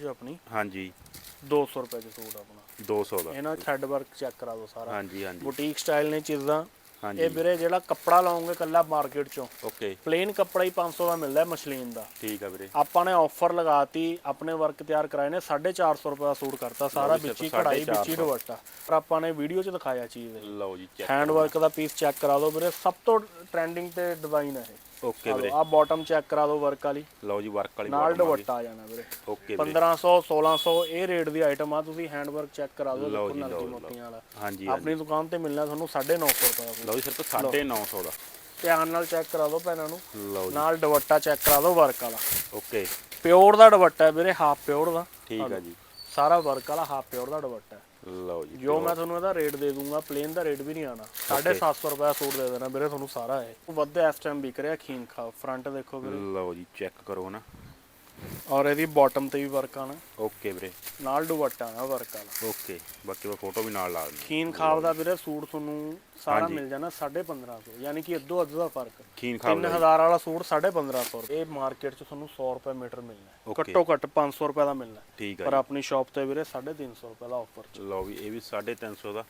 ਜੋ ਆਪਣੀ? ਹਾਂਜੀ। 200 ਰੁਪਏ ਦੇ ਸੂਟ ਆਪਣਾ। 200 ਦਾ। ਇਹਨਾਂ ਥ੍ਰੈਡ ਵਰਕ ਚੈੱਕ ਕਰਾ ਦਿਓ ਸਾਰਾ। ਹਾਂਜੀ ਹਾਂਜੀ। ਬੁਟੀਕ ਸਟਾਈਲ ਨੇ ਚੀਜ਼ਾਂ ਹਾਂਜੀ। ਇਹ ਵੀਰੇ ਜਿਹੜਾ ਕੱਪੜਾ ਲਾਉਂਗੇ ਕੱਲਾ ਮਾਰਕੀਟ ਚੋਂ ਓਕੇ। ਪਲੇਨ ਕੱਪੜਾ ਹੀ 500 ਦਾ ਮਿਲਦਾ ਮਸ਼ਲੀਨ ਦਾ। ਠੀਕ ਆ ਵੀਰੇ। ਆਪਾਂ ਨੇ ਆਫਰ ਲਗਾਤੀ ਆਪਣੇ ਵਰਕ ਤਿਆਰ ਕਰਾਏ ਨੇ 450 ਰੁਪਏ ਦਾ ਸੂਟ ਕਰਤਾ ਸਾਰਾ ਵਿੱਚ ਕਢਾਈ ਵਿੱਚ ਹੀ 450 ਦੁਪੱਟਾ। ਪਰ ਆਪਾਂ ਨੇ ਵੀਡੀਓ 'ਚ ਦਿਖਾਇਆ ਚੀਜ਼ ਇਹ। ਲਓ ਜੀ ਚੈੱਕ ਹੈਂਡ ਵਰਕ ਦਾ ਪੀਸ ਚੈੱਕ ਕਰਾ ਦਿਓ ਵੀਰੇ। ਸਭ ਤੋਂ ਟ੍ਰੈਂਡਿੰਗ ਤੇ ਡਿਜ਼ਾਈਨ ਹੈ ਓਕੇ ਵੀਰੇ। ਆ ਬਾਟਮ ਚੈੱਕ ਕਰਾ ਦਿਓ ਵਰਕ ਵਾਲੀ। ਲਓ ਜੀ ਵਰਕ ਵਾਲੀ ਨਾਲ। ਦੁਪੱਟਾ ਆ ਜਾਣਾ ਵੀਰੇ। ਓਕੇ ਵੀਰੇ। 1500 1600 ਇਹ ਰੇਟ ਦੀ ਆਈਟਮ ਆ ਤੁਸੀਂ ਹੈਂਡ ਵਰਕ ਚੈੱਕ ਕਰਾ ਦਿਓ ਲਓ ਜੀ, ਲਓ, ਮੋਤੀਆਂ ਵਾਲਾ। ਹਾਂਜੀ ਆਪਣੀ ਦੁਕਾਨ ਤੇ ਮਿਲਣਾ ਤੁਹਾਨੂੰ 950 ਰੁਪਏ ਦਾ ਲਓ ਜੀ ਸਿਰਫ 950 ਦਾ। ਧਿਆਨ ਨਾਲ ਚੈੱਕ ਕਰਾ ਦਿਓ ਪੈਨਾਂ ਨੂੰ। ਲਓ ਜੀ। ਨਾਲ ਦੁਪੱਟਾ ਚੈੱਕ ਕਰਾ ਦਿਓ ਵਰਕ ਵਾਲਾ। ਓਕੇ ਪਿਓਰ ਦਾ ਦੁਪੱਟਾ ਵੀਰੇ ਹਾਫ ਪਿਓਰ ਦਾ। ਠੀਕ ਆ ਜੀ। ਸਾਰਾ ਵਰਕ ਵਾਲਾ ਹਾਫ ਪਿਓਰ ਦਾ ਦੁਪੱਟਾ ਲਓ ਜੀ ਜੋ ਮੈਂ ਤੁਹਾਨੂੰ ਇਹਦਾ ਰੇਟ ਦੇ ਦੂੰਗਾ ਪਲੇਨ ਦਾ ਰੇਟ ਵੀ ਨਹੀਂ ਆਣਾ 750 ਰੁਪਏ ਸੂਟ ਦੇ ਦੇਣਾ ਵੀਰੇ ਤੁਹਾਨੂੰ ਸਾਰਾ ਇਹ। ਵੱਧ ਇਸ ਟਾਈਮ ਵਿਕ ਰਿਹਾ ਖੀਨ ਖਾ ਫਰੰਟ ਦੇਖੋ ਵੀਰੇ। ਲਓ ਜੀ ਚੈੱਕ ਕਰੋ ਨਾ ਔਰ ਇਹਦੀ ਬਾਟਮ ਤੇ ਵੀ ਵਰਕ ਆਣਾ ਓਕੇ ਵੀਰੇ। ਨਾਲ ਦੁਪੱਟਾ ਆਣਾ ਵਰਕ ਵਾਲਾ ਓਕੇ ਬਾਕੀ ਮੈਂ ਫੋਟੋ ਵੀ ਨਾਲ ਲਾ ਦਿੰਦਾ। ਖੀਨ ਖਾਬ ਦਾ ਵੀਰੇ ਸੂਟ ਤੁਹਾਨੂੰ ਸਾਰਾ ਮਿਲ ਜਾਣਾ 1550 ਯਾਨੀ ਕਿ ਅੱਧੋ ਅੱਧ ਦਾ ਫ਼ਰਕ। ਖੀਨ ਖਾਬ 3000 ਵਾਲਾ ਸੂਟ 1550 ਇਹ ਮਾਰਕੀਟ 'ਚ ਤੁਹਾਨੂੰ 100 ਰੁਪਏ ਮੀਟਰ ਮਿਲਣਾ. ਘੱਟੋ ਘੱਟ 500 ਰੁਪਏ ਦਾ ਮਿਲਣਾ। ਪਰ ਆਪਣੀ ਸ਼ਾਪ ਤੇ ਵੀਰੇ 350 ਰੁਪਏ ਦਾ ਆਫਰ ਲਓ ਵੀ ਇਹ ਵੀ 350 ਦਾ।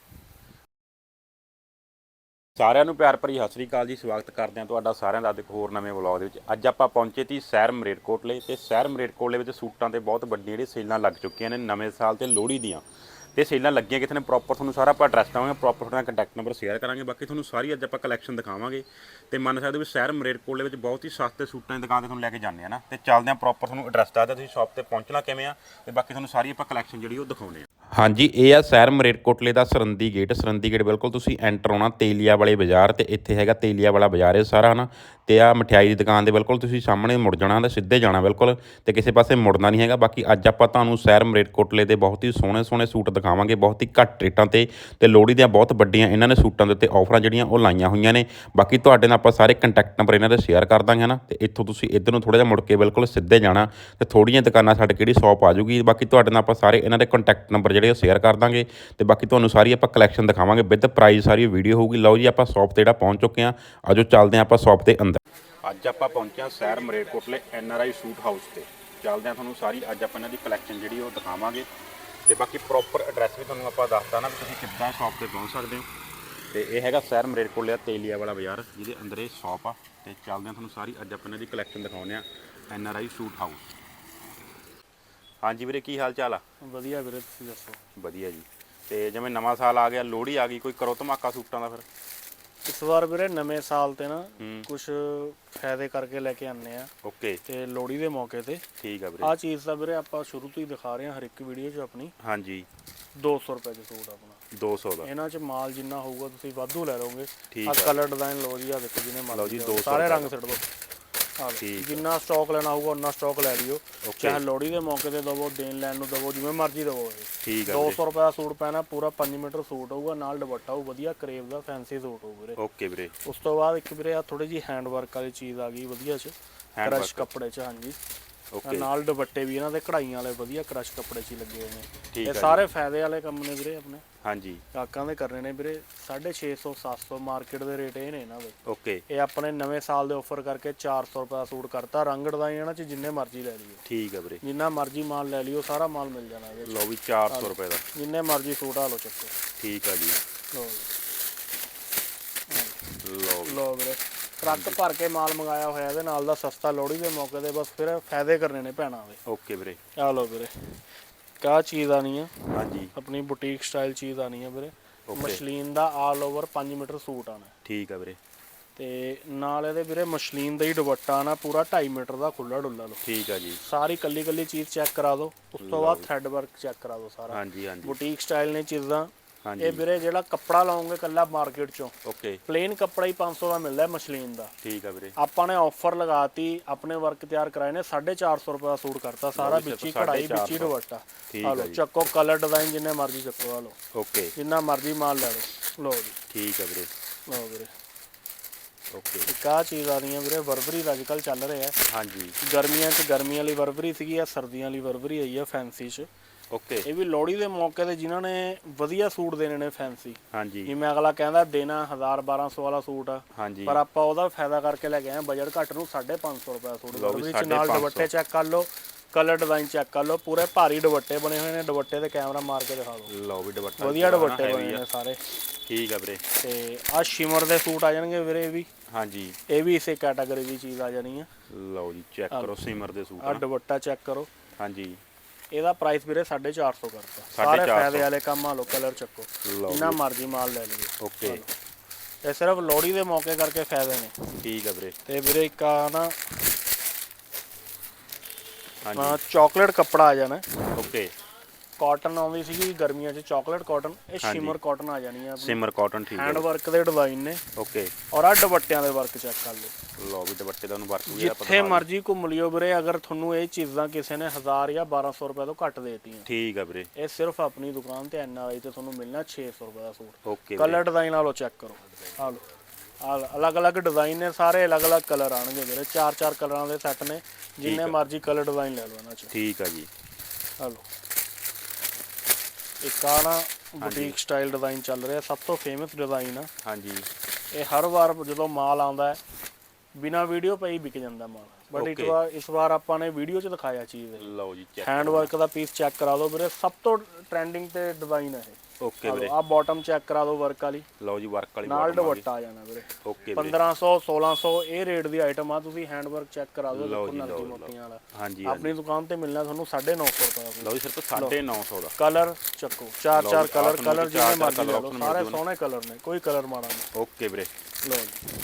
ਸਾਰਿਆਂ ਨੂੰ ਪਿਆਰ ਭਰੀ ਸਤਿ ਸ੍ਰੀ ਅਕਾਲ ਜੀ। ਸਵਾਗਤ ਕਰਦੇ ਹਾਂ ਤੁਹਾਡਾ ਸਾਰਿਆਂ ਦਾ ਅੱਜ ਇੱਕ ਹੋਰ ਨਵੇਂ ਵਲੌਗ ਦੇ ਵਿੱਚ। ਅੱਜ ਆਪਾਂ ਪਹੁੰਚੇ ਤੀ ਸ਼ਹਿਰ ਮਰੇਟਕੋਟਲੇ ਤੇ ਸ਼ਹਿਰ ਮਰੇਟਕੋਟਲੇ ਵਿੱਚ ਸੂਟਾਂ ਤੇ ਬਹੁਤ ਵੱਡੀਆਂ ਜਿਹੜੀਆਂ ਸੇਲਾਂ ਲੱਗ ਚੁੱਕੀਆਂ ਨੇ ਨਵੇਂ ਸਾਲ ਤੇ ਲੋਹੜੀ ਦੀਆਂ। ਤੇ ਸੇਲਾਂ ਲੱਗੀਆਂ ਕਿਥੇ ਨੇ? ਪ੍ਰੋਪਰ ਤੁਹਾਨੂੰ ਸਾਰਾ ਆਪਾਂ ਐਡਰੈਸ ਦਵਾਂਗੇ ਪ੍ਰੋਪਰ ਤੁਹਾਡਾ ਕੰਟੈਕਟ ਨੰਬਰ ਸ਼ੇਅਰ ਕਰਾਂਗੇ। ਬਾਕੀ ਤੁਹਾਨੂੰ ਸਾਰੀ ਅੱਜ ਆਪਾਂ ਕਲੈਕਸ਼ਨ ਦਿਖਾਵਾਂਗੇ। ਤੇ ਮੰਨ ਸਕਦੇ ਹੋ ਵੀ ਸ਼ਹਿਰ ਮਰੇਟਕੋਟਲੇ ਵਿੱਚ ਬਹੁਤ ਹੀ ਸਸਤੇ ਸੂਟਾਂ ਦੀ ਦੁਕਾਨ ਤੇ ਤੁਹਾਨੂੰ ਲੈ ਕੇ ਜਾਂਦੇ ਆ ਨਾ। ਤੇ ਚੱਲਦੇ ਆ ਪ੍ਰੋਪਰ ਤੁਹਾਨੂੰ ਐਡਰੈਸ ਦੱਸਦਾ ਤੁਸੀਂ ਸ਼ਾਪ ਤੇ ਪਹੁੰਚਣਾ ਕਿਵੇਂ ਆ। ਤੇ ਬਾਕੀ ਤੁਹਾਨੂੰ ਸਾਰੀ ਆਪਾਂ ਕਲੈਕਸ਼ਨ ਜਿਹੜੀ ਉਹ ਦਿਖਾਉਣੇ ਆ ਹਾਂਜੀ, ਇਹ ਆ ਸ਼ਹਿਰ ਮਰੇਟਕੋਟਲੇ ਦਾ ਸਰੰਦੀ ਗੇਟ ਸਰੰਦੀ ਗੇਟ ਬਿਲਕੁਲ ਤੁਸੀਂ ਐਂਟਰ ਹੋਣਾ ਤੇਲੀਆ ਵਾਲੇ ਬਾਜ਼ਾਰ ਤੇ। ਇੱਥੇ ਹੈਗਾ ਤੇਲੀਆ ਵਾਲਾ ਬਾਜ਼ਾਰ ਇਹ ਸਾਰਾ, ਹਨਾ? ਤੇ ਆ ਮਠਿਆਈ ਦੀ ਦੁਕਾਨ ਦੇ ਬਿਲਕੁਲ ਤੁਸੀਂ ਸਾਹਮਣੇ ਮੁੜ ਜਾਣਾ ਤੇ ਸਿੱਧੇ ਜਾਣਾ ਬਿਲਕੁਲ। ਤੇ ਕਿਸੇ ਪਾਸੇ ਮੁੜਨਾ ਨਹੀਂ ਹੈਗਾ। ਬਾਕੀ ਅੱਜ ਆਪਾਂ ਤੁਹਾਨੂੰ ਸ਼ਹਿਰ ਮਰੇਟਕੋਟਲੇ ਦੇ ਬਹੁਤ ਹੀ ਸੋਹਣੇ ਸੋਹਣੇ ਸੂਟ ਦਿਖਾਵਾਂਗੇ। ਬਹੁਤ ਹੀ ਘੱਟ ਰੇਟਾਂ ਤੇ ਤੇ ਲੋਹੜੀ ਦੀਆਂ ਬਹੁਤ ਵੱਡੀਆਂ ਇਹਨਾਂ ਨੇ ਸੂਟਾਂ ਦੇ ਉੱਤੇ ਆਫਰਾਂ ਜਿਹੜੀਆਂ ਉਹ ਲਾਈਆਂ ਹੋਈਆਂ ਨੇ। ਬਾਕੀ ਤੁਹਾਡੇ ਨਾਲ ਆਪਾਂ ਸਾਰੇ ਕੰਟੈਕਟ ਨੰਬਰ ਇਹਨਾਂ ਦੇ ਸ਼ੇਅਰ ਕਰ ਦਾਂਗੇ, ਹਨਾ? ਤੇ ਇੱਥੋਂ ਤੁਸੀਂ ਇੱਧਰ ਨੂੰ ਥੋੜਾ ਜਿਹਾ ਮੁੜ ਕੇ ਬਿਲਕੁਲ ਸਿੱਧੇ ਜਾਣਾ ਤੇ ਥੋੜੀਆਂ ਦੁਕਾਨਾਂ ਛੱਡ ਕਿਹੜੀ ਜਿਹੜੀ ਸ਼ਾਪ ਆ ਜੂਗੀ ਬਾਕੀ ਤੁਹਾਡੇ ਨਾਲ ਆਪਾਂ ਸਾਰੇ ਇਹਨਾਂ ਦੇ ਕੰਟੈਕਟ ਨੰਬਰ ਜਿਹੜੇ ਉਹ ਸ਼ੇਅਰ ਕਰ ਦਾਂਗੇ ਤੇ ਬਾਕੀ ਤੁਹਾਨੂੰ ਸਾਰੀ ਆਪਾਂ ਕਲੈਕਸ਼ਨ ਦਿਖਾਵਾਂਗੇ ਵਿਦ ਪ੍ਰਾਈਸ ਸਾਰੀ ਵੀਡੀਓ ਹੋਊਗੀ। ਲਓ ਜੀ, ਆਪਾਂ ਸ਼ਾਪ ਤੇ ਜਿਹੜਾ ਪਹੁੰਚ ਚੁੱਕੇ ਆ ਆਜੋ ਚੱਲਦੇ ਆ ਆਪਾਂ ਸ਼ਾਪ ਦੇ ਅੰਦਰ। ਅੱਜ ਆਪਾਂ ਪਹੁੰਚੇ ਆ ਸ਼ਹਿਰ ਮਰੇਟਕੋਟਲੇ N R I suit house ਤੇ। ਚੱਲਦੇ ਆ ਤੁਹਾਨੂੰ ਸਾਰੀ ਅੱਜ ਆਪਾਂ ਇਹਨਾਂ ਦੀ ਕਲੈਕਸ਼ਨ ਜਿਹੜੀ ਉਹ ਦਿਖਾਵਾਂਗੇ। ਤੇ ਬਾਕੀ ਪ੍ਰੋਪਰ ਐਡਰੈਸ ਵੀ ਤੁਹਾਨੂੰ ਆਪਾਂ ਦੱਸਦਾ ਨਾ ਵੀ ਤੁਸੀਂ ਕਿੱਦਾਂ ਸ਼ਾਪ ਤੇ ਪਹੁੰਚ ਸਕਦੇ ਹੋ। ਤੇ ਇਹ ਹੈਗਾ ਸ਼ਹਿਰ ਮਰੇਟਕੋਟਲੇ ਦਾ ਤੇਲੀਆ ਵਾਲਾ ਬਾਜ਼ਾਰ, ਜਿਹਦੇ ਅੰਦਰ ਇਹ ਸ਼ਾਪ ਆ। ਤੇ ਚੱਲਦੇ ਆ ਤੁਹਾਨੂੰ ਸਾਰੀ ਅੱਜ ਆਪਾਂ ਇਹਨਾਂ ਦੀ ਕਲੈਕਸ਼ਨ ਦਿਖਾਉਂਦੇ ਆ N R I suit house ਹਾਂਜੀ ਵੀਰੇ ਕੀ ਹਾਲ ਚਾਲ ਆ? ਵਧੀਆ ਵੀਰੇ ਤੁਸੀਂ ਦੱਸੋ? ਵਧੀਆ ਜੀ। ਤੇ ਜਿਵੇਂ ਨਵਾਂ ਸਾਲ ਆ ਗਿਆ ਲੋਹੜੀ ਆ ਗਈ ਕੋਈ ਕਰੋ ਧਮਾਕਾ ਸੂਟਾਂ ਦਾ ਫਿਰ? ਇਸ ਵਾਰ ਵੀਰੇ ਨਵੇਂ ਸਾਲ ਤੇ ਨਾ ਕੁਝ ਫਾਇਦੇ ਕਰਕੇ ਲੈ ਕੇ ਆਨੇ ਆ। ਓਕੇ। ਤੇ ਲੋਹੜੀ ਦੇ ਮੌਕੇ ਤੇ ਠੀਕ ਆ ਵੀਰੇ। ਆਹ ਚੀਜ਼ ਤਾਂ ਵੀਰੇ ਆਪਾਂ ਸ਼ੁਰੂ ਤੋਂ ਹੀ ਦਿਖਾ ਰਹੇ ਹਾਂ ਹਰ ਇੱਕ ਵੀਡੀਓ 'ਚ ਆਪਣੀ। ਹਾਂਜੀ। 200 ਰੁਪਏ ਦੇ ਸੂਟ ਆਪਣਾ। 200 ਦਾ। ਇਹਨਾਂ 'ਚ ਮਾਲ ਜਿੰਨਾ ਹੋਊਗਾ ਤੁਸੀਂ ਵਾਧੂ ਲੈ ਲਓਗੇ। ਆ। ਆ। ਕਲਰ ਡਿਜ਼ਾਈਨ ਲਓ ਜੀ ਆ ਦੇਖੋ ਜਿਹਨੇ ਲਓ ਜੀ, ਲਓ। 200 ਸਾਰੇ ਰੰਗ ਸਿੱਟ ਦੋ। ਆ ਆ। ਜਿੰਨਾ ਸਟਾਕ ਲੈਣਾ ਹੋਊਗਾ ਉਹਨਾਂ ਸਟਾਕ ਲੈ ਲਿਓ। ਚਾਹੇ ਲੋਹੜੀ ਦੇ ਮੌਕੇ ਤੇ ਦਵੋ ਦੇਣ ਲੈਣ ਨੂੰ ਦਵੋ ਜਿਵੇਂ ਮਰਜ਼ੀ ਦਵੋ ਇਹ। ਠੀਕ ਵੀਰੇ। 200 ਰੁਪਏ ਦਾ ਸੂਟ ਪੈਣਾ ਪੂਰਾ 5 ਮੀਟਰ ਸੂਟ ਹੋਊਗਾ ਨਾਲ ਦੁਪੱਟਾ ਹੋਊ ਵਧੀਆ ਕਰੇਵ ਦਾ ਫੈਂਸੀ ਸੂਟ ਹੋਊ ਵੀਰੇ। ਓਕੇ ਵੀਰੇ। ਉਸ ਤੋਂ ਬਾਅਦ ਇੱਕ ਵੀਰੇ ਆ ਥੋੜੀ ਜੀ ਹੈਂਡ ਵਰਕ ਵਾਲੀ ਚੀਜ਼ ਆ ਗਈ ਵਧੀਆ ਚ। ਕ੍ਰਸ਼। ਕੱਪੜੇ ਚ ਹਾਂਜੀ। ਓਕੇ ਨਾਲ ਦੁਪੱਟੇ ਵੀ ਇਹਨਾਂ ਦੇ ਕਢਾਈਆਂ ਵਾਲੇ ਵਧੀਆ ਕ੍ਰਸ਼ ਕੱਪੜੇ ਚ ਹੀ ਲੱਗੇ ਹੋਏ ਨੇ। ਠੀਕ ਇਹ ਆ ਜੀ। ਸਾਰੇ ਫਾਇਦੇ ਵਾਲੇ ਕੰਮ ਨੇ ਵੀਰੇ ਆਪਣੇ। ਹਾਂਜੀ। ਕਾਕਾਂ ਦੇ ਕਰਨੇ ਨੇ ਵੀਰੇ 650 700 ਮਾਰਕੀਟ ਦੇ ਰੇਟ ਇਹ ਨੇ ਇਹਨਾਂ ਦੇ। ਓਕੇ ਇਹ ਆਪਣੇ ਨਵੇਂ ਸਾਲ ਦੇ ਆਫਰ ਕਰਕੇ 400 ਰੁਪਏ ਦਾ ਸੂਟ ਕਰਤਾ ਰੰਗ ਡਿਜ਼ਾਈਨ ਇਹਨਾਂ ਚ ਜਿੰਨੇ ਮਰਜ਼ੀ ਲੈ ਲਿਓ ਠੀਕ ਆ ਵੀਰੇ। ਜਿੰਨਾ ਮਰਜ਼ੀ ਮਾਲ ਲੈ ਲਿਓ ਸਾਰਾ ਮਾਲ ਮਿਲ ਜਾਣਾ ਇਹਦੇ 'ਚ। ਲਓ ਵੀ 400 ਰੁਪਏ ਦਾ। ਜਿੰਨੇ ਮਰਜ਼ੀ ਸੂਟ ਆ ਲਓ ਚੱਕੋ। ਠੀਕ ਆ ਜੀ। ਲਓ ਜੀ। ਲਓ ਵੀ। ਵੀਰੇ। ਟਰੱਕ ਭਰ ਕੇ ਮਾਲ ਮੰਗਾਇਆ ਹੋਇਆ ਇਹਦੇ ਨਾਲ ਦਾ ਸਸਤਾ ਲੋਹੜੀ ਦੇ ਮੌਕੇ ਤੇ ਬਸ ਫਿਰ ਫਾਇਦੇ ਕਰਨੇ ਨੇ ਭੈਣਾਂ ਦੇ। ਓਕੇ ਵੀਰੇ। ਆ ਲੋ ਵੀਰੇ। ਕਾ ਚੀਜ਼ ਆਣੀ ਆ? ਹਾਂਜੀ। ਆਪਣੀ ਬੁਟੀਕ ਸਟਾਈਲ ਚੀਜ਼ ਆਣੀ ਆ ਵੀਰੇ. ਮਸ਼ਲੀਨ ਦਾ ਆਲ ਓਵਰ 5 ਮੀਟਰ ਸੂਟ ਆਣਾ। ਠੀਕ ਆ ਵੀਰੇ। ਤੇ ਨਾਲ ਇਹਦੇ ਵੀਰੇ ਮਸ਼ਲੀਨ ਦਾ ਹੀ ਦੁਪੱਟਾ ਆਣਾ ਪੂਰਾ 2.5 ਮੀਟਰ ਦਾ ਖੁੱਲਾ ਡੁੱਲਾ ਲੋ ਠੀਕ ਆ ਜੀ। ਸਾਰੀ ਕੱਲੀ ਕੱਲੀ ਚੀਜ਼ ਚੈੱਕ ਕਰਾ ਦਿਓ ਉਸ ਤੋਂ ਬਾਅਦ ਥ੍ਰੈਡ ਵਰਕ ਚੈੱਕ ਕਰਾ ਦਿਓ ਸਾਰਾ। ਹਾਂਜੀ ਹਾਂਜੀ। ਬੁਟੀਕ ਸਟਾਈਲ ਨੇ ਚੀਜ਼ਾਂ ਇਹ ਵੀਰੇ ਜਿਹੜਾ ਕੱਪੜਾ ਲਾਉਂਗੇ ਕੱਲਾ ਮਾਰਕੀਟ ਚੋਂ ਓਕੇ ਪਲੇਨ ਕੱਪੜਾ ਹੀ 500 ਦਾ ਮਿਲਦਾ ਹੈ ਮਸ਼ਲੀਨ ਦਾ। ਠੀਕ ਆ ਵੀਰੇ। ਆਪਾਂ ਨੇ ਆਫਰ ਲਗਾਤੀ ਆਪਣੇ ਵਰਕ ਤਿਆਰ ਕਰਾਏ ਨੇ 450 ਰੁਪਏ ਦਾ ਸੂਟ ਕਰਤਾ ਸਾਰਾ ਵਿੱਚ ਹੀ ਕਢਾਈ ਵਿੱਚ ਹੀ 450 ਦੁਪੱਟਾ ਆ ਆ ਜੀ। ਚੱਕੋ ਕਲਰ ਡਿਜ਼ਾਈਨ ਜਿੰਨੇ ਮਰਜ਼ੀ ਚੱਕੋ ਆ ਲਓ। ਓਕੇ ਜਿੰਨਾ ਮਰਜ਼ੀ ਮਾਲ ਲੈ ਲਓ। ਲਓ ਜੀ। ਠੀਕ ਆ ਵੀਰੇ। ਲਓ ਵੀਰੇ। ਓਕੇ ਇੱਕ ਆਹ ਚੀਜ਼ ਆ ਰਹੀ ਹੈ ਵੀਰੇ ਵਰਬਰੀ ਦਾ ਅੱਜਕੱਲ ਚੱਲ ਰਿਹਾ ਹੈ। ਹਾਂਜੀ। ਗਰਮੀਆਂ 'ਚ ਗਰਮੀਆਂ ਵਾਲੀ ਵਰਬਰੀ ਸੀਗੀ ਆ ਸਰਦੀਆਂ ਵਾਲੀ ਵਰਬਰੀ ਆਈ ਆ ਫੈਂਸੀ 'ਚ। ਓਕੇ ਇਹ ਵੀ ਲੋਹੜੀ ਦੇ ਮੌਕੇ ਤੇ ਜਿਨ੍ਹਾਂ ਨੇ ਵਧੀਆ ਸੂਟ ਦੇਣੇ ਨੇ ਫੈਂਸੀ ਹਾਂਜੀ। ਜਿਵੇਂ ਅਗਲਾ ਕਹਿੰਦਾ ਦੇਣਾ 1000 1200 ਵਾਲਾ ਸੂਟ। ਆ ਹਾਂਜੀ। ਪਰ ਆਪਾਂ ਉਹਦਾ ਫਾਇਦਾ ਕਰਕੇ ਲੈ ਕੇ ਆਏ ਬਜਟ ਘੱਟ ਨੂੰ 550 ਰੁਪਏ ਸੂਟ ਲਓ ਵੀ ਵਰਬਰੀ ਚ ਨਾਲ 550 ਦੁਪੱਟੇ ਚੈੱਕ ਕਰ ਲਓ ਕਲਰ ਡਿਜ਼ਾਈਨ ਚੈੱਕ ਕਰ ਲਓ ਪੂਰੇ ਭਾਰੀ ਦੁਪੱਟੇ ਬਣੇ ਹੋਏ ਨੇ ਦੁਪੱਟੇ ਤੇ ਕੈਮਰਾ ਮਾਰ ਕੇ ਦਿਖਾ ਦਿਓ। ਲਓ ਵੀ ਦੁਪੱਟਾ ਵਧੀਆ ਦੁਪੱਟੇ ਬਣੇ ਆ। ਨੇ ਸਾਰੇ। ਠੀਕ ਆ ਵੀਰੇ। ਤੇ ਆ ਸ਼ਿਮਰ ਦੇ ਸੂਟ ਆ ਜਾਣਗੇ ਵੀਰੇ ਇਹ ਵੀ। ਹਾਂਜੀ। ਇਹ ਵੀ ਇਸੇ ਕੈਟਾਗਰੀ ਦੀ ਚੀਜ਼ ਆ ਜਾਣੀ ਆ। ਲਓ ਜੀ ਚੈੱਕ ਕਰੋ ਸਿਮਰ ਦੇ ਸੂਟ ਆ। ਦੁਪੱਟਾ ਚੈੱਕ ਕਰੋ। ਹਾਂਜੀ। ਇਹਦਾ ਪ੍ਰਾਈਸ ਵੀਰੇ 450 ਕਰਤਾ। ਸਾਰੇ ਫਾਇਦੇ। ਵਾਲੇ ਕੰਮ ਆ ਲੋ ਕਲਰ ਚੱਕੋ। ਲਓ ਜਿੰਨਾ ਮਰਜ਼ੀ ਮਾਲ ਲੈ ਲਈਏ। ਓਕੇ। ਇਹ ਸਿਰਫ ਲੋਹੜੀ ਦੇ ਮੌਕੇ ਕਰਕੇ ਫਾਇਦੇ ਨੇ। ਠੀਕ ਆ ਵੀਰੇ। ਤੇ ਵੀਰੇ ਇੱਕ ਆ ਨਾ ਹਾਂਜੀ। ਚਾਕਲੇਟ ਕੱਪੜਾ ਆ ਜਾਣਾ। ਓਕੇ। ਕਾਟਨ ਆਉਂਦੀ ਸੀਗੀ ਗਰਮੀਆਂ 'ਚ ਚਾਕਲੇਟ ਕਾਟਨ ਇਹ। ਸ਼ਿਮਰ ਕਾਟਨ ਆ ਜਾਣੀ ਆ ਸਿਮਰ ਕਾਟਨ ਠੀਕ ਹੈਂਡ ਹੈ ਵਰਕ ਦੇ ਡਿਜ਼ਾਈਨ ਨੇ। ਓਕੇ ਔਰ ਆ ਦੁਪੱਟਿਆਂ ਦੇ ਵਰਕ ਚੈੱਕ ਕਰ ਲਓ। ਲਓ ਵੀ ਦੁਪੱਟੇ ਦਾ ਨੂੰ ਵਰਕ ਵੀ ਜਿੱਥੇ ਮਰਜ਼ੀ ਘੁੰਮ ਲਿਓ ਵੀਰੇ ਅਗਰ ਤੁਹਾਨੂੰ ਇਹ ਚੀਜ਼ਾਂ ਕਿਸੇ ਨੇ 1000 ਜਾਂ 1200 ਰੁਪਏ ਤੋਂ ਘੱਟ ਦੇਤੀਆਂ। ਠੀਕ ਆ ਵੀਰੇ। ਇਹ ਸਿਰਫ ਆਪਣੀ ਦੁਕਾਨ ਤੇ ਐਨਆਰਆਈ ਤੇ ਤੁਹਾਨੂੰ ਮਿਲਣਾ 600 ਰੁਪਏ ਦਾ ਸੂਟ। ਓਕੇ ਕਲਰ ਡਿਜ਼ਾਈਨ ਆ ਲਓ ਚੈੱਕ ਕਰੋ। ਆ ਲਓ। ਆ ਅਲੱਗ-ਅਲੱਗ ਡਿਜ਼ਾਈਨ ਨੇ ਸਾਰੇ ਅਲੱਗ-ਅਲੱਗ ਕਲਰ ਆਣਗੇ ਵੀਰੇ। ਚਾਰ ਚਾਰ ਕਲਰਾਂ ਦੇ ਸੈੱਟ ਨੇ। ਜਿੰਨੇ ਮਰਜ਼ੀ ਕਲਰ ਡਿਜ਼ਾਈਨ ਲੈ ਲਓ ਇਹਨਾਂ 'ਚ। ਠੀਕ ਆ ਜੀ। ਆ ਲਓ। ਆ ਨਾ ਬੁਟੀਕ ਸਟਾਈਲ ਡਿਜ਼ਾਈਨ ਚੱਲ ਰਿਹਾ ਸਭ ਤੋਂ ਫੇਮਸ ਡਿਜ਼ਾਈਨ ਆ। ਹਾਂਜੀ। ਇਹ ਹਰ ਵਾਰ ਜਦੋਂ ਮਾਲ ਆਉਂਦਾ ਹੈ ਬਿਨਾ ਵੀਡੀਓ ਪਈ ਵਿਕ ਜਾਂਦਾ ਮਾਲ। ਬਟ ਇੱਕ. ਵਾਰ ਇਸ ਵਾਰ ਆਪਾਂ ਨੇ ਵੀਡੀਓ 'ਚ ਦਿਖਾਇਆ ਚੀਜ਼ ਇਹ। ਲਓ ਜੀ ਚੈੱਕ ਹੈਂਡ ਵਰਕ ਦਾ ਪੀਸ ਚੈੱਕ ਕਰਾ ਦਿਓ ਵੀਰੇ ਸਭ ਤੋਂ ਟ੍ਰੈਂਡਿੰਗ ਤੇ ਡਿਜ਼ਾਈਨ ਹੈ ਇਹ। ਓਕੇ ਵੀਰੇ। ਆ ਬਾਟਮ ਚੈੱਕ ਕਰਾ ਦਿਓ ਵਰਕ ਵਾਲੀ। ਲਓ ਜੀ ਵਰਕ ਵਾਲੀ ਨਾਲ। ਦੁਪੱਟਾ ਆ ਜਾਣਾ ਵੀਰੇ। ਓਕੇ ਵੀਰੇ। 1500 1600 ਇਹ ਰੇਟ ਦੀ ਆਈਟਮ ਆ ਤੁਸੀਂ ਹੈਂਡ ਵਰਕ ਚੈੱਕ ਕਰਾ ਦਿਓ ਲਓ ਜੀ, ਮੋਤੀਆਂ ਵਾਲਾ। ਹਾਂਜੀ ਆਪਣੀ ਦੁਕਾਨ ਤੇ ਮਿਲਣਾ ਤੁਹਾਨੂੰ 950 ਰੁਪਏ ਦਾ ਲਓ ਜੀ ਸਿਰਫ 950 ਦਾ। ਕਲਰ ਚੱਕੋ। ਚਾਰ ਚਾਰ ਕਲਰ ਕਲਰ ਚਾਰ ਮਰਜ਼ੀ ਲੈ ਲਓ ਸਾਰੇ। ਸੋਹਣੇ ਕਲਰ ਨੇ ਕੋਈ ਕਲਰ ਮਾੜਾ ਨਹੀਂ। ਓਕੇ ਵੀਰੇ। ਲਓ ਜੀ।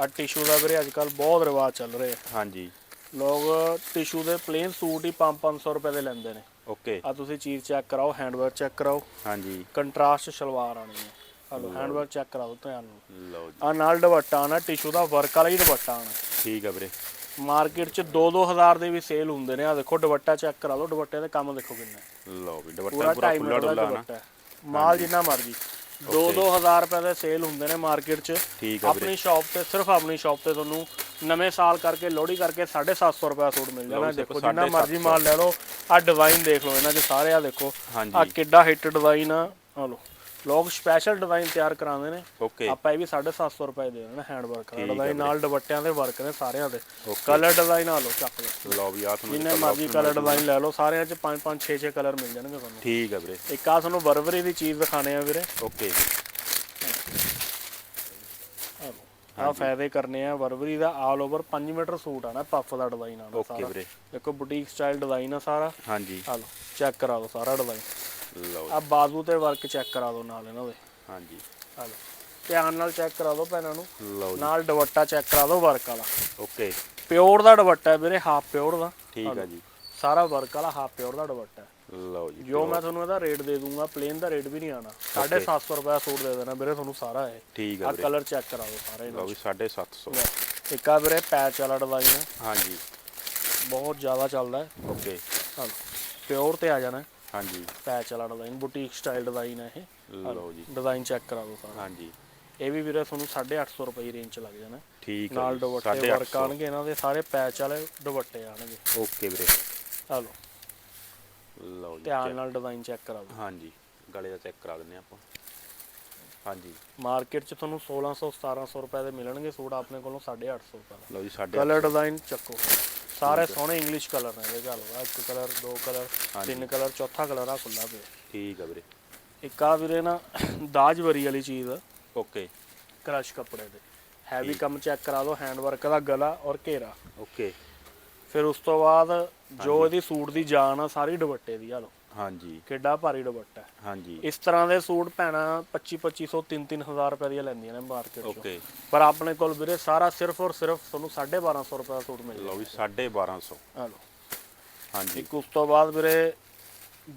ਆ ਟਿਸ਼ੂ ਦਾ ਵੀਰੇ ਅੱਜ ਕੱਲ ਬਹੁਤ ਰਿਵਾਜ ਚੱਲ ਰਿਹਾ। ਹਾਂਜੀ। ਲੋਕ ਟਿਸ਼ੂ ਦੇ ਪਲੇਨ ਸੂਟ ਹੀ 5-500 ਰੁਪਏ ਦੇ ਲੈਂਦੇ ਨੇ। ਓਕੇ। ਆ ਤੁਸੀਂ ਚੀਜ਼ ਚੈੱਕ ਕਰਾਓ ਹੈਂਡ ਵਰਕ ਚੈੱਕ ਕਰਾਓ। ਹਾਂਜੀ। ਕੰਟਰਾਸਟ ਸਲਵਾਰ ਆਣੀ ਹੈ। ਹਲੋ ਹੈਂਡ ਵਰਕ ਚੈੱਕ ਕਰਾ ਦਿਓ ਧਿਆਨ ਨਾਲ। ਲਓ ਜੀ। ਆ ਨਾਲ ਦੁਪੱਟਾ ਆਣਾ ਟਿਸ਼ੂ ਦਾ ਵਰਕ ਵਾਲਾ ਹੀ ਦੁਪੱਟਾ ਆਣਾ ਠੀਕ ਆ ਵੀਰੇ। ਮਾਰਕੀਟ 'ਚ 2-2000 ਦੇ ਵੀ ਸੇਲ ਹੁੰਦੇ ਨੇ। ਆ ਦੇਖੋ ਦੁਪੱਟਾ ਚੈੱਕ ਕਰਾ ਲਓ। ਦੁਪੱਟੇ ਦੇ ਕੰਮ ਦੇਖੋ ਕਿੰਨਾ। ਲਓ ਵੀ ਦੁਪੱਟਾ ਪੂਰਾ ਪੂਰਾ 2.5 ਖੁੱਲਾ ਡੁੱਲਾ ਨਾ। ਮਾਲ ਜਿੰਨਾ ਮਰਜ਼ੀ। 2-2000 ਰੁਪਏ ਦੇ ਸੇਲ ਹੁੰਦੇ ਨੇ ਮਾਰਕੀਟ 'ਚ। ਠੀਕ ਆ ਵੀਰੇ। ਆਪਣੀ ਸ਼ਾਪ ਤੇ ਸਿਰਫ ਆਪਣੀ ਸ਼ਾਪ ਤੇ ਤੁਹਾਨੂੰ ਨਵੇਂ ਸਾਲ ਕਰਕੇ ਲੋਹੜੀ ਕਰਕੇ 750 ਰੁਪਏ ਦਾ ਸੂਟ ਮਿਲ ਜਾਣਾ। ਦੇਖੋ ਜਿੰਨਾ ਮਰਜ਼ੀ ਮਾਲ ਲੈ ਲਓ। ਆ ਡਿਜ਼ਾਈਨ ਦੇਖ ਲਓ ਇਹਨਾਂ 'ਚ ਸਾਰੇ ਆ ਦੇਖੋ ਆ ਕਿੱਡਾ ਹਿੱਟ ਡਿਜ਼ਾਈਨ ਆ। ਆ ਲਓ। ਲੋਕ ਸਪੈਸ਼ਲ ਡਿਜ਼ਾਈਨ ਤਿਆਰ ਕਰਾਉਂਦੇ ਨੇ। ਓਕੇ ਆਪਾਂ ਇਹ ਵੀ 750 ਰੁਪਏ ਦੇ ਦੇਣਾ ਹੈਂਡ ਵਰਕ ਦਾ ਡਿਜ਼ਾਈਨ ਨਾਲ ਦੁਪੱਟਿਆਂ ਦੇ ਵਰਕ ਨੇ ਸਾਰਿਆਂ ਦੇ। ਕਲਰ ਡਿਜ਼ਾਈਨ ਆ ਲਓ ਚੱਕ ਲਓ। ਲਓ ਵੀ ਆ ਤੁਹਾਨੂੰ ਜਿੰਨੇ ਮਰਜ਼ੀ ਕਲਰ ਡਿਜ਼ਾਈਨ ਲੈ ਲਓ ਸਾਰਿਆਂ 'ਚ 5 5 6 6 ਕਲਰ ਮਿਲ ਜਾਣਗੇ ਤੁਹਾਨੂੰ। ਠੀਕ ਆ ਵੀਰੇ। ਇੱਕ ਆ ਤੁਹਾਨੂੰ ਬਰਬਰੀ ਦੀ ਚੀਜ਼ ਦਿਖਾਣੇ ਆ ਵੀਰੇ। ਓਕੇ ਆ ਫਾਇਦੇ ਕਰਨੇ ਆ। ਬਰਬਰੀ ਦਾ ਆਲ ਓਵਰ 5 ਮੀਟਰ ਸੂਟ ਆਣਾ ਪਫ ਦਾ ਡਿਜ਼ਾਈਨ ਆਣਾ ਓਕੇ ਸਾਰਾ। ਵੀਰੇ। ਦੇਖੋ ਬੁਟੀਕ ਸਟਾਈਲ ਡਿਜ਼ਾਈਨ ਆ ਸਾਰਾ। ਹਾਂਜੀ। ਆ ਲਓ ਚੈੱਕ ਕਰਾ ਦਿਓ ਸਾਰਾ ਡਿਜ਼ਾਈਨ ਲਓ ਆ ਬਾਜ਼ੂ ਤੇ ਵਰਕ ਚੈੱਕ ਕਰਾ ਦਿਓ ਨਾਲ ਇਹਨਾਂ ਦੇ। ਹਾਂਜੀ। ਆ ਲਓ। ਧਿਆਨ ਨਾਲ ਚੈੱਕ ਕਰਾ ਦਿਓ ਭੈਣਾਂ ਨੂੰ। ਲਓ ਜੀ। ਨਾਲ ਦੁਪੱਟਾ ਚੈੱਕ ਕਰਾ ਦਿਓ ਵਰਕ ਵਾਲਾ। ਓਕੇ। ਪਿਓਰ ਦਾ ਦੁਪੱਟਾ ਹੈ ਵੀਰੇ ਹਾਫ ਪਿਓਰ ਦਾ। ਠੀਕ ਆ ਜੀ। ਸਾਰਾ ਵਰਕ ਵਾਲਾ ਹਾਫ ਪਿਓਰ ਦਾ ਦੁਪੱਟਾ ਹੈ। ਲਓ ਜੀ ਜੋ ਮੈਂ ਤੁਹਾਨੂੰ ਇਹਦਾ ਰੇਟ ਦੇ ਦੂੰਗਾ ਪਲੇਨ ਦਾ ਰੇਟ ਵੀ ਨਹੀਂ ਆਣਾ 750 ਰੁਪਏ ਸੂਟ ਦੇ ਦੇਣਾ ਵੀਰੇ ਤੁਹਾਨੂੰ ਸਾਰਾ ਇਹ। ਠੀਕ ਆ ਆ ਵੀਰੇ। ਕਲਰ ਚੈੱਕ ਕਰਾ ਦਿਓ ਸਾਰੇ ਲਓ ਵੀ 750 ਲੈ, ਇੱਕ ਆ ਵੀਰੇ ਪੈਚ ਵਾਲਾ ਡਿਜ਼ਾਈਨ ਹੈ। ਹਾਂਜੀ। ਬਹੁਤ ਜ਼ਿਆਦਾ ਚੱਲਦਾ ਹੈ। ਓਕੇ। ਹਾਂ ਪਿਓਰ ਤੇ ਆ ਜਾਣਾ ਹੈ, ਹਾਂਜੀ। ਪੈਚ ਵਾਲਾ ਡਿਜ਼ਾਈਨ ਬੁਟੀਕ ਸਟਾਈਲ ਡਿਜ਼ਾਈਨ ਹੈ ਇਹ। ਲਓ ਜੀ। ਡਿਜ਼ਾਈਨ ਚੈੱਕ ਕਰਾ ਦਿਓ ਸਾਰਾ। ਹਾਂਜੀ। ਇਹ ਵੀ ਵੀਰੇ ਤੁਹਾਨੂੰ 850 ਰੁਪਏ ਰੇਂਜ ਚ ਲੱਗ ਜਾਣਾ। ਠੀਕ ਆ ਨਾਲ ਦੁਪੱਟੇ 850 ਵਰਕ ਆਣਗੇ ਇਹਨਾਂ ਦੇ ਸਾਰੇ ਪੈਚ ਵਾਲੇ ਦੁਪੱਟੇ ਆਣਗੇ ਓਕੇ ਵੀਰੇ। ਆ ਲਓ। ਲਓ ਜੀ ਧਿਆਨ ਨਾਲ ਡਿਜ਼ਾਈਨ ਚੈੱਕ ਕਰਾ ਦਿਓ। ਹਾਂਜੀ ਗਲੇ ਦਾ ਚੈੱਕ ਕਰਾ ਦਿੰਨੇ ਆਪਾਂ। ਹਾਂਜੀ। ਮਾਰਕੀਟ 'ਚ ਤੁਹਾਨੂੰ 1600 1700 ਰੁਪਏ ਦੇ ਮਿਲਣਗੇ ਸੂਟ ਆਪਣੇ ਕੋਲੋਂ 850 ਰੁਪਏ ਦਾ। ਲਓ ਜੀ ਸਾਡੇ ਕਲਰ ਡਿਜ਼ਾਈਨ ਚੱਕੋ। ਸਾਰੇ ਸੋਹਣੇ ਇੰਗਲਿਸ਼ ਕਲਰ ਨੇ ਇਹਦੇ ਚੱਲ ਇੱਕ ਕਲਰ ਦੋ ਕਲਰ ਤਿੰਨ ਕਲਰ ਚੌਥਾ ਕਲਰ ਆ ਖੁੱਲਾ ਪਿਆ। ਠੀਕ ਆ ਵੀਰੇ। ਇੱਕ ਆ ਵੀਰੇ ਨਾ ਦਾਜ ਵਰੀ ਵਾਲੀ ਚੀਜ਼। ਆ ਓਕੇ। ਕ੍ਰਸ਼ ਕੱਪੜੇ ਦੇ। ਹੈਵੀ ਕੰਮ ਚੈੱਕ ਕਰਾ ਦਿਓ ਹੈਂਡ ਵਰਕ ਦਾ ਗਲਾ ਔਰ ਘੇਰਾ। ਓਕੇ। ਫਿਰ ਉਸ ਤੋਂ ਬਾਅਦ ਜੋ ਇਹਦੀ ਸੂਟ ਦੀ ਜਾਨ ਆ ਸਾਰੀ ਦੁਪੱਟੇ ਦੀ ਆ ਲਓ। ਹਾਂਜੀ। ਕਿੱਡਾ ਭਾਰੀ ਦੁਪੱਟਾ ਹੈ। ਹਾਂਜੀ। ਇਸ ਤਰ੍ਹਾਂ ਦੇ ਸੂਟ ਭੈਣਾ 25 2500 3 3000 ਰੁਪਏ ਦੀਆਂ ਲੈਂਦੀਆਂ ਨੇ ਮਾਰਕੀਟ 'ਚੋਂ। ਓਕੇ ਪਰ ਆਪਣੇ ਕੋਲ ਵੀਰੇ ਸਾਰਾ ਸਿਰਫ ਔਰ ਸਿਰਫ ਤੁਹਾਨੂੰ 1250 ਰੁਪਏ ਦਾ ਸੂਟ ਮਿਲ ਲਓ ਵੀ 1250 ਆ ਲਓ ਹਾਂਜੀ। ਇੱਕ ਉਸ ਤੋਂ ਬਾਅਦ ਵੀਰੇ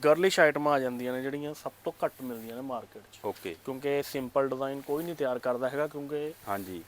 ਗਰਲਿਸ਼ ਆਈਟਮਾਂ ਆ ਜਾਂਦੀਆਂ ਨੇ ਜਿਹੜੀਆਂ ਸਭ ਤੋਂ ਘੱਟ ਮਿਲਦੀਆਂ ਨੇ ਮਾਰਕੀਟ 'ਚ। ਓਕੇ ਕਿਉਂਕਿ ਸਿੰਪਲ ਡਿਜ਼ਾਈਨ ਕੋਈ ਨਹੀਂ ਤਿਆਰ ਕਰਦਾ ਹੈਗਾ ਕਿਉਂਕਿ ਹਾਂਜੀ।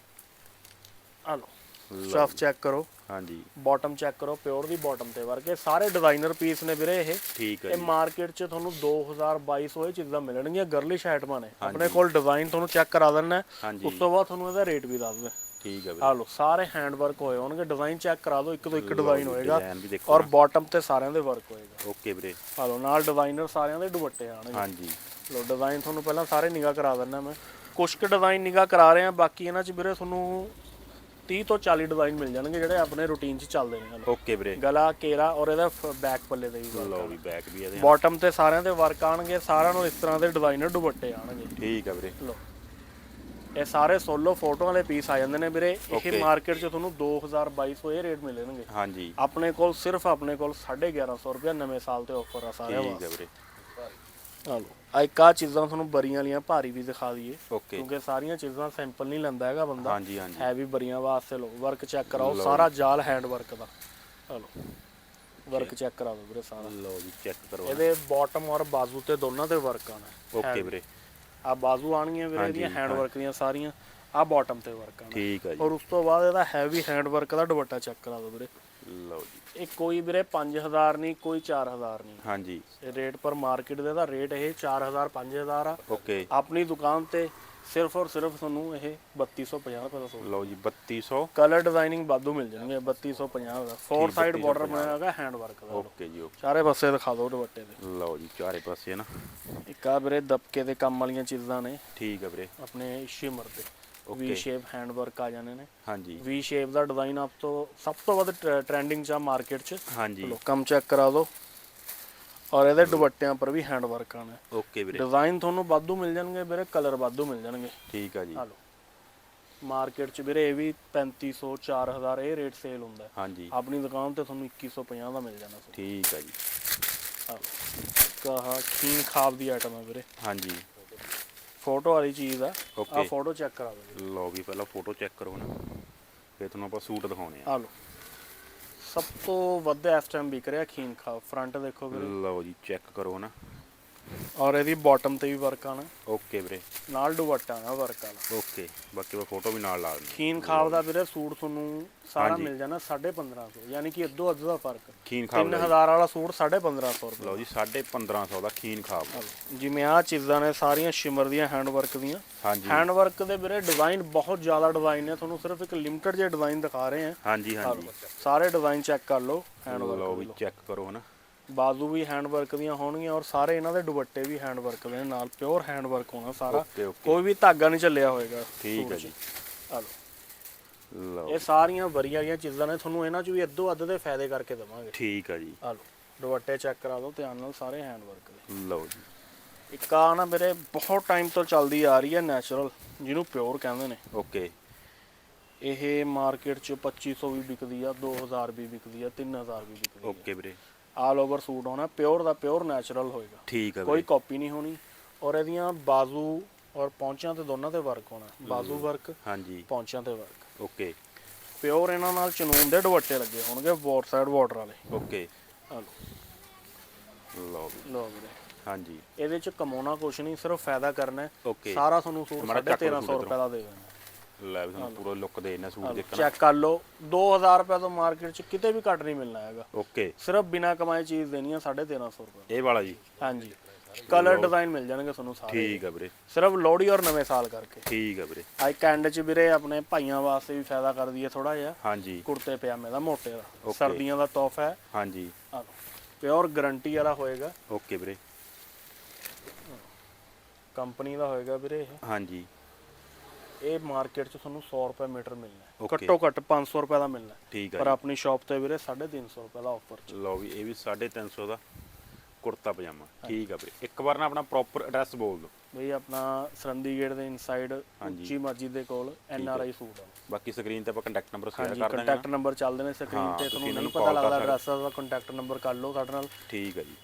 ਆ ਲਓ ਸਟਫ ਚੈੱਕ ਕਰੋ। ਹਾਂਜੀ। ਬਾਟਮ ਚੈੱਕ ਕਰੋ ਪਿਓਰ ਦੀ ਬਾਟਮ ਤੇ ਵਰਗੇ। ਸਾਰੇ ਡਿਜ਼ਾਈਨਰ ਪੀਸ ਨੇ ਵੀਰੇ ਇਹ। ਠੀਕ ਹੈ ਇਹ ਮਾਰਕੀਟ 'ਚ ਤੁਹਾਨੂੰ 2022 ਇਹ ਚੀਜ਼ਾਂ ਮਿਲਣਗੀਆਂ ਗਰਲਿਸ਼ ਆਈਟਮਾਂ ਨੇ। ਆਪਣੇ ਕੋਲ ਡਿਜ਼ਾਈਨ ਤੁਹਾਨੂੰ ਚੈੱਕ ਕਰਾ ਦੇਣਾ ਉਸ ਤੋਂ ਬਾਅਦ ਤੁਹਾਨੂੰ ਇਹਦਾ ਰੇਟ ਵੀ ਦੱਸ ਦੇ ਠੀਕ ਹੈ ਆ ਵੀਰੇ। ਲਓ ਸਾਰੇ ਹੈਂਡ ਵਰਕ ਹੋਏ ਹੋਣਗੇ। ਡਿਜ਼ਾਈਨ ਚੈੱਕ ਕਰਾ ਦਿਓ ਇੱਕ ਤੋਂ ਇੱਕ ਡਿਜ਼ਾਈਨ ਹੋਏਗਾ। ਔਰ ਬਾਟਮ ਤੇ ਸਾਰਿਆਂ ਦੇ ਵਰਕ ਹੋਏਗਾ। ਓਕੇ ਵੀਰੇ। ਆ ਲਓ ਨਾਲ ਡਿਜ਼ਾਈਨਰ ਸਾਰਿਆਂ ਦੇ ਦੁਪੱਟੇ ਆਣਗੇ ਹਾਂਜੀ। ਲੋ ਡਿਜ਼ਾਈਨ ਤੁਹਾਨੂੰ ਪਹਿਲਾਂ ਸਾਰੇ ਨਿਗਾਹ ਕਰਾ ਦਿੰਦਾ ਮੈਂ। ਕੁਝ ਕੁ ਡਿਜ਼ਾਈਨ ਨਿਗਾਹ ਕਰਾ ਰਹੇ ਆ ਬਾਕੀ ਇਹਨਾਂ 'ਚ ਵੀਰੇ ਤੁਹਾਨੂੰ 30 ਤੋਂ 40 ਡਿਜ਼ਾਈਨ ਮਿਲ ਜਾਣਗੇ ਜਿਹੜੇ ਆਪਣੇ ਰੂਟੀਨ 'ਚ ਚੱਲਦੇ ਨੇ ਓਕੇ ਵੀਰੇ। ਗਲਾ ਕੇਰਾ ਔਰ ਇਹਦਾ ਬੈਕ ਪੱਲੇ ਦੇ ਵੀ ਲਓ ਵੀ ਬੈਕ ਵੀ ਇਹਦੇ। ਬਾਟਮ ਤੇ ਸਾਰਿਆਂ ਦੇ ਵਰਕ ਆਣਗੇ ਸਾਰਿਆਂ ਨੂੰ ਇਸ ਤਰ੍ਹਾਂ ਦੇ ਡਿਜ਼ਾਈਨਰ ਦੁਪੱਟੇ ਆਣਗੇ ਠੀਕ ਆ ਵੀਰੇ। ਲੋ ਇਹ ਸਾਰੇ ਸੋਲੋ ਫੋਟੋ ਵਾਲੇ ਪੀਸ ਆ ਜਾਂਦੇ ਨੇ ਵੀਰੇ। ਇਹ. ਮਾਰਕੀਟ 'ਚ ਤੁਹਾਨੂੰ 2200 ਇਹ ਰੇਟ ਮਿਲਣਗੇ। ਹਾਂਜੀ। ਆਪਣੇ ਕੋਲ ਸਿਰਫ ਆਪਣੇ ਕੋਲ 1150 ਰੁਪਏ ਨਵੇਂ ਸਾਲ ਤੇ ਆਫਰ ਆ ਸਾਰਿਆਂ ਠੀਕ ਆ ਵਾਸਤੇ। ਵੀਰੇ। ਆ ਲੋ ਆ ਇੱਕ ਚੀਜ਼ਾਂ ਤੁਹਾਨੂੰ ਬਰੀਆਂ ਵਾਲੀਆਂ ਭਾਰੀ ਵੀ ਦਿਖਾ ਦਈਏ। ਕਿਉਂਕਿ ਸਾਰੀਆਂ ਚੀਜ਼ਾਂ ਸੈਂਪਲ ਨਹੀਂ ਲੈਂਦਾ ਹੈਗਾ ਬੰਦਾ। ਹਾਂਜੀ ਹਾਂਜੀ। ਹੈ ਵੀ ਬਰੀਆਂ ਵਾਸਤੇ ਲੋ ਵਰਕ ਚੈੱਕ ਕਰਾਓ। ਸਾਰਾ ਜਾਲ ਹੈਂਡ ਵਰਕ ਦਾ। ਆ ਲੋ ਵਰਕ ਚੈੱਕ ਕਰਾ ਦਿਓ ਵੀਰੇ ਸਾਰਾ। ਲਓ ਜੀ ਚੈੱਕ ਕਰੋ ਇਹਦੇ ਬਾਟਮ ਔਰ ਬਾਜ਼ੂ ਤੇ ਦੋਨਾਂ ਤੇ ਵਰਕ ਆਣਾ ਓਕੇ ਵੀਰੇ। ਆ ਬਾਜ਼ੂ ਆਣਗੀਆਂ ਵੀਰੇ ਇਹਦੀਆਂ ਹੈਂਡ ਵਰਕ ਦੀਆਂ ਸਾਰੀਆਂ। ਆ ਬਾਟਮ ਤੇ ਵਰਕ ਆਣਾ ਠੀਕ ਆ ਜੀ। ਔਰ ਉਸ ਤੋਂ ਬਾਅਦ ਇਹਦਾ ਹੈਵੀ ਹੈਂਡ ਵਰਕ ਦਾ ਦੁਪੱਟਾ ਚੈੱਕ ਕਰਾ ਦਿਓ ਵੀਰੇ। ਲਓ ਜੀ। ਇਹ ਕੋਈ ਵੀਰੇ 5000 ਨਹੀਂ ਕੋਈ 4000 ਨਹੀਂ। ਹਾਂਜੀ। ਇਹ ਰੇਟ ਪਰ ਮਾਰਕੀਟ ਦੇ ਦਾ ਰੇਟ ਇਹ 4000 5000 ਆ। ਓਕੇ। ਆਪਣੀ ਦੁਕਾਨ ਤੇ ਸਿਰਫ ਔਰ ਸਿਰਫ ਤੁਹਾਨੂੰ ਇਹ 3250 ਰੁਪਏ ਦਾ ਸੂਟ ਲਓ ਜੀ 3200 ਕਲਰ ਡਿਜ਼ਾਈਨਿੰਗ ਵਾਧੂ ਮਿਲ ਜਾਣਗੇ 3250 ਦਾ। ਫੋਰ ਸਾਈਡ ਬਾਰਡਰ ਬਣਿਆ ਹੋਗਾ ਹੈਂਡ ਵਰਕ ਦਾ। ਓਕੇ ਜੀ ਓਕੇ। ਚਾਰੇ ਪਾਸੇ ਦਿਖਾ ਦਿਓ ਦੁਪੱਟੇ ਦੇ। ਲਓ ਜੀ ਚਾਰੇ ਪਾਸੇ ਨਾ। ਇੱਕ ਆ ਵੀਰੇ ਦਬਕੇ ਦੇ ਕੰਮ ਵਾਲੀਆਂ ਚੀਜ਼ਾਂ ਨੇ। ਠੀਕ ਆ ਵੀਰੇ। ਆਪਣੇ ਸ਼ਿਮਰ ਤੇ ਵੀ ਸ਼ੇਪ ਹੈਂਡ ਵਰਕ ਆ ਜਾਣੇ ਨੇ। ਹਾਂਜੀ। ਵੀ ਸ਼ੇਪ ਦਾ ਡਿਜ਼ਾਈਨ ਆਪ ਤੋਂ ਸਭ ਤੋਂ ਵੱਧ ਟ੍ਰੈਂਡਿੰਗ ਚ ਆ ਮਾਰਕੀਟ ਚ ਹਾਂਜੀ। ਲੋ ਕੰਮ ਚੈੱਕ ਕਰਾ ਦਿਓ ਔਰ ਇਹਦੇ ਦੁਪੱਟਿਆਂ ਪਰ ਵੀ ਹੈਂਡ ਵਰਕ ਆਣਾ ਓਕੇ ਵੀਰੇ। ਡਿਜ਼ਾਈਨ ਤੁਹਾਨੂੰ ਵਾਧੂ ਮਿਲ ਜਾਣਗੇ ਵੀਰੇ ਕਲਰ ਵਾਧੂ ਮਿਲ ਜਾਣਗੇ। ਠੀਕ ਆ ਜੀ। ਆ ਲੋ ਮਾਰਕੀਟ ਚ ਵੀਰੇ ਇਹ ਵੀ 3500 4000 ਇਹ ਰੇਟ ਸੇਲ ਹੁੰਦਾ। ਹਾਂਜੀ। ਆਪਣੀ ਦੁਕਾਨ ਤੇ ਤੁਹਾਨੂੰ 2150 ਦਾ ਮਿਲ ਜਾਣਾ ਠੀਕ ਆ ਜੀ। ਆ ਲੋ ਕਹਾ ਖੀਨ ਖਾਬ ਦੀ ਆਈਟਮ ਹੈ ਵੀਰੇ। ਹਾਂਜੀ। ਫੋਟੋ ਵਾਲੀ ਚੀਜ਼ ਆ ਆ ਫੋਟੋ ਚੈੱਕ ਕਰਾ ਦਿਓ ਲਓ ਵੀ ਪਹਿਲਾਂ ਫੋਟੋ ਚੈੱਕ ਕਰੋ ਨਾ। ਫਿਰ ਤੁਹਾਨੂੰ ਆਪਾਂ ਸੂਟ ਦਿਖਾਉਣੇ ਆ। ਆ ਲੋ ਸਭ ਤੋਂ ਵੱਧ ਇਸ ਟਾਈਮ ਵਿਕ ਰਿਹਾ ਖੀਨ ਖਾਬ ਫਰੰਟ ਦੇਖੋ ਵੀਰੇ। ਲਓ ਜੀ ਚੈੱਕ ਕਰੋ ਨਾ। ਔਰ ਇਹਦੀ ਬਾਟਮ ਤੇ ਵੀ ਵਰਕ ਆਣਾ ਓਕੇ ਵੀਰੇ। ਨਾਲ ਦੁਪੱਟਾ ਆਣਾ ਵਰਕ ਵਾਲਾ ਓਕੇ ਬਾਕੀ ਮੈਂ ਫੋਟੋ ਵੀ ਨਾਲ ਲਾ ਦਿੰਦਾ। ਖੀਨ ਖਾਬ ਦਾ ਵੀਰੇ ਸੂਟ ਤੁਹਾਨੂੰ ਸਾਰਾ। ਮਿਲ ਜਾਣਾ 1550 ਯਾਨੀ ਕਿ ਅੱਧੋ ਅੱਧ ਦਾ ਫ਼ਰਕ। ਖੀਨ ਖਾਬ ਦਾ 3000 ਵਾਲਾ ਸੂਟ 1550 ਰੁਪਏ ਲਓ ਜੀ 1550 ਦਾ ਖੀਨ ਲਓ। ਜਿਵੇਂ ਆ ਚੀਜ਼ਾਂ ਨੇ ਸਾਰੀਆਂ ਸ਼ਿਮਰ ਦੀਆਂ ਹੈਂਡ ਵਰਕ ਦੀਆਂ। ਹਾਂਜੀ। ਹੈਂਡ ਵਰਕ ਦੇ ਵੀਰੇ ਡਿਜ਼ਾਈਨ ਬਹੁਤ ਜ਼ਿਆਦਾ ਡਿਜ਼ਾਈਨ ਨੇ ਤੁਹਾਨੂੰ ਸਿਰਫ ਇੱਕ ਲਿਮਟਿਡ ਜਿਹੇ ਡਿਜ਼ਾਈਨ ਦਿਖਾ ਰਹੇ ਹਾਂ। ਹਾਂਜੀ ਹਾਂਜੀ। ਸਾਰੇ ਡਿਜ਼ਾਈਨ ਚੈੱਕ ਕਰ ਲਓ ਹੈਂਡ ਲਓ ਵਰਕ ਵੀ ਚੈੱਕ ਕਰੋ ਨਾ ਬਾਜ਼ੂ ਵੀ ਹੈਂਡ ਵਰਕ ਦੀਆਂ ਹੋਣਗੀਆਂ ਔਰ ਸਾਰੇ ਇਹਨਾਂ ਦੇ ਦੁਪੱਟੇ ਵੀ ਹੈਂਡ ਵਰਕ ਦੇ ਨਾਲ ਪਿਓਰ ਹੈਂਡ ਵਰਕ ਹੋਣਾ ਸਾਰਾ। ਕੋਈ ਵੀ ਧਾਗਾ ਨਹੀਂ ਚੱਲਿਆ ਹੋਏਗਾ ਠੀਕ ਹੈ। ਜੀ। ਆ ਲਓ। ਲਓ ਇਹ ਸਾਰੀਆਂ ਵਰੀਆਂ ਵਾਲੀਆਂ ਚੀਜ਼ਾਂ ਨੇ ਤੁਹਾਨੂੰ ਇਹਨਾਂ 'ਚ ਵੀ ਅੱਧੋ ਅੱਧ ਦੇ ਫਾਇਦੇ ਕਰਕੇ ਦੇਵਾਂਗੇ। ਠੀਕ ਆ ਜੀ। ਆ ਲਓ ਦੁਪੱਟੇ ਚੈੱਕ ਕਰਾ ਦਿਓ ਧਿਆਨ ਨਾਲ ਸਾਰੇ ਹੈਂਡ ਵਰਕ ਦੇ। ਲਓ ਜੀ। ਇੱਕ ਆ ਨਾ ਮੇਰੇ ਬਹੁਤ ਟਾਈਮ ਤੋਂ ਚੱਲਦੀ ਆ ਰਹੀ ਹੈ ਨੈਚੁਰਲ ਜਿਹਨੂੰ ਪਿਓਰ ਕਹਿੰਦੇ ਨੇ। ਓਕੇ। ਇਹ ਮਾਰਕੀਟ 'ਚ 2500 ਵੀ ਵਿਕਦੀ ਆ 2000 ਵੀ ਵਿਕਦੀ ਆ 3000 ਵੀ ਵਿਕਦੀ ਆ। ਓਕੇ ਵੀਰੇ। ਆਲ ਓਵਰ ਸੂਟ ਹੋਣਾ ਪਿਓਰ ਦਾ ਪਿਓਰ ਨੈਚੁਰਲ ਹੋਏਗਾ। ਠੀਕ ਆ ਕੋਈ ਕਾਪੀ ਨਹੀਂ ਹੋਣੀ। ਔਰ ਇਹਦੀਆਂ ਬਾਜ਼ੂ ਔਰ ਪੌਂਚਾਂ ਤੇ ਦੋਨਾਂ ਤੇ ਵਰਕ ਹੋਣਾ। ਬਾਜ਼ੂ ਵਰਕ ਹਾਂਜੀ। ਪੌਂਚਾਂ ਤੇ ਵਰਕ ਓਕੇ। ਪਿਓਰ ਇਹਨਾਂ ਨਾਲ ਚਨੂਨ ਦੇ ਦੁਪੱਟੇ ਲੱਗੇ ਹੋਣਗੇ ਬੋਟ ਸਾਈਡ ਬਾਰਡਰ ਵਾਲੇ। ਓਕੇ। ਲਓ ਲਓ ਵੀਰੇ। ਹਾਂਜੀ। ਇਹਦੇ ਚ ਕਮਾਉਣਾ ਕੁਛ ਨਹੀਂ ਸਿਰਫ ਫਾਇਦਾ ਕਰਨਾ ਹੈ। ਸਾਰਾ ਤੁਹਾਨੂੰ ਸੂਟ ਮਾੜਾ ਚੱਕ ਲਓ 1350 ਸੂਟ ਰੁਪਏ ਦਾ ਦੇ ਦੇਣਾ। ਲੈ ਵੀ ਤੁਹਾਨੂੰ ਪੂਰਾ ਲੁੱਕ ਦੇ ਇਹਨਾਂ ਸੂਟ ਦੇਖਣਾ। ਚੈੱਕ ਕਰ ਲਓ। 2000 ਰੁਪਏ ਤੋਂ ਮਾਰਕੀਟ 'ਚ ਕਿਤੇ ਵੀ ਘੱਟ ਨਹੀਂ ਮਿਲਣਾ ਹੈਗਾ। ਓਕੇ ਸਿਰਫ ਬਿਨਾ ਕਮਾਏ ਚੀਜ਼ ਦੇਣੀ ਆ 1350 ਰੁਪਏ। ਇਹ ਵਾਲਾ ਜੀ। ਹਾਂਜੀ। ਕਲਰ ਡਿਜ਼ਾਈਨ ਮਿਲ ਜਾਣਗੇ ਤੁਹਾਨੂੰ ਸਾਰੇ। ਠੀਕ ਆ ਵੀਰੇ। ਸਿਰਫ ਲੋਹੜੀ ਔਰ ਨਵੇਂ ਸਾਲ ਕਰਕੇ। ਠੀਕ ਆ ਵੀਰੇ। ਆਈ ਕੈਂਡ 'ਚ ਵੀਰੇ ਆਪਣੇ ਭਾਈਆਂ ਵਾਸਤੇ ਵੀ ਫਾਇਦਾ ਕਰਦੀ ਹੈ ਥੋੜਾ ਜਿਹਾ। ਹਾਂਜੀ। ਕੁੜਤੇ ਪਜਾਮੇ ਦਾ ਮੋਟੇ ਦਾ. ਸਰਦੀਆਂ ਦਾ ਤੋਹਫਾ ਹੈ। ਹਾਂਜੀ। ਪਿਓਰ ਗਾਰੰਟੀ ਵਾਲਾ ਹੋਏਗਾ। ਓਕੇ ਵੀਰੇ। ਕੰਪਨੀ ਦਾ ਹੋਏਗਾ ਵੀਰੇ ਇਹ। ਹਾਂਜੀ। ਇਹ ਮਾਰਕੀਟ 'ਚ ਤੁਹਾਨੂੰ 100 ਰੁਪਏ ਮੀਟਰ ਮਿਲਣਾ Okay. ਘੱਟੋ ਘੱਟ 500 ਰੁਪਏ ਦਾ ਮਿਲਣਾ ਹੈ। ਠੀਕ ਪਰ ਆ ਆਪਣੀ ਸ਼ਾਪ ਤੇ ਵੀਰੇ 350 ਰੁਪਏ ਦਾ ਆਫਰ ਜੀ ਲਓ ਵੀ ਇਹ ਵੀ 350 ਦਾ ਕੁੜਤਾ ਪਜਾਮਾ। ਠੀਕ ਆ ਵੀਰੇ। ਇੱਕ ਵਾਰ ਨਾ ਆਪਣਾ ਪ੍ਰੋਪਰ ਐਡਰੈਸ ਬੋਲ ਦਿਓ। ਬਈ ਆਪਣਾ ਸਰੰਦੀ ਗੇਟ ਦੇ ਇਨਸਾਈਡ ਹਾਂਜੀ। ਉੱਚੀ ਮਸਜਿਦ ਦੇ ਕੋਲ ਐਨ ਆਰ ਆਈ ਸੂਟ ਆ। ਬਾਕੀ ਸਕਰੀਨ ਤੇ ਆਪਾਂ ਕੰਟੈਕਟ ਨੰਬਰ ਸ਼ੇਅਰ ਹਾਂਜੀ ਕਰ ਦਾਂਗੇ ਕੰਟੈਕਟ ਨੰਬਰ ਚੱਲਦੇ ਨੇ ਸਕਰੀਨ ਹਾਂ, ਤੇ ਤੁਸੀਂ ਤੁਹਾਨੂੰ ਇਹਨਾਂ ਨਹੀਂ ਨੂੰ ਪਤਾ call ਕਰ ਲੱਗਦਾ ਸਕਦੇ। ਐਡਰੈਸ ਦਾ ਕੰਟੈਕਟ ਨੰਬਰ ਕਰ ਲਓ ਸਾਡੇ ਨਾਲ। ਠੀਕ ਆ ਜੀ।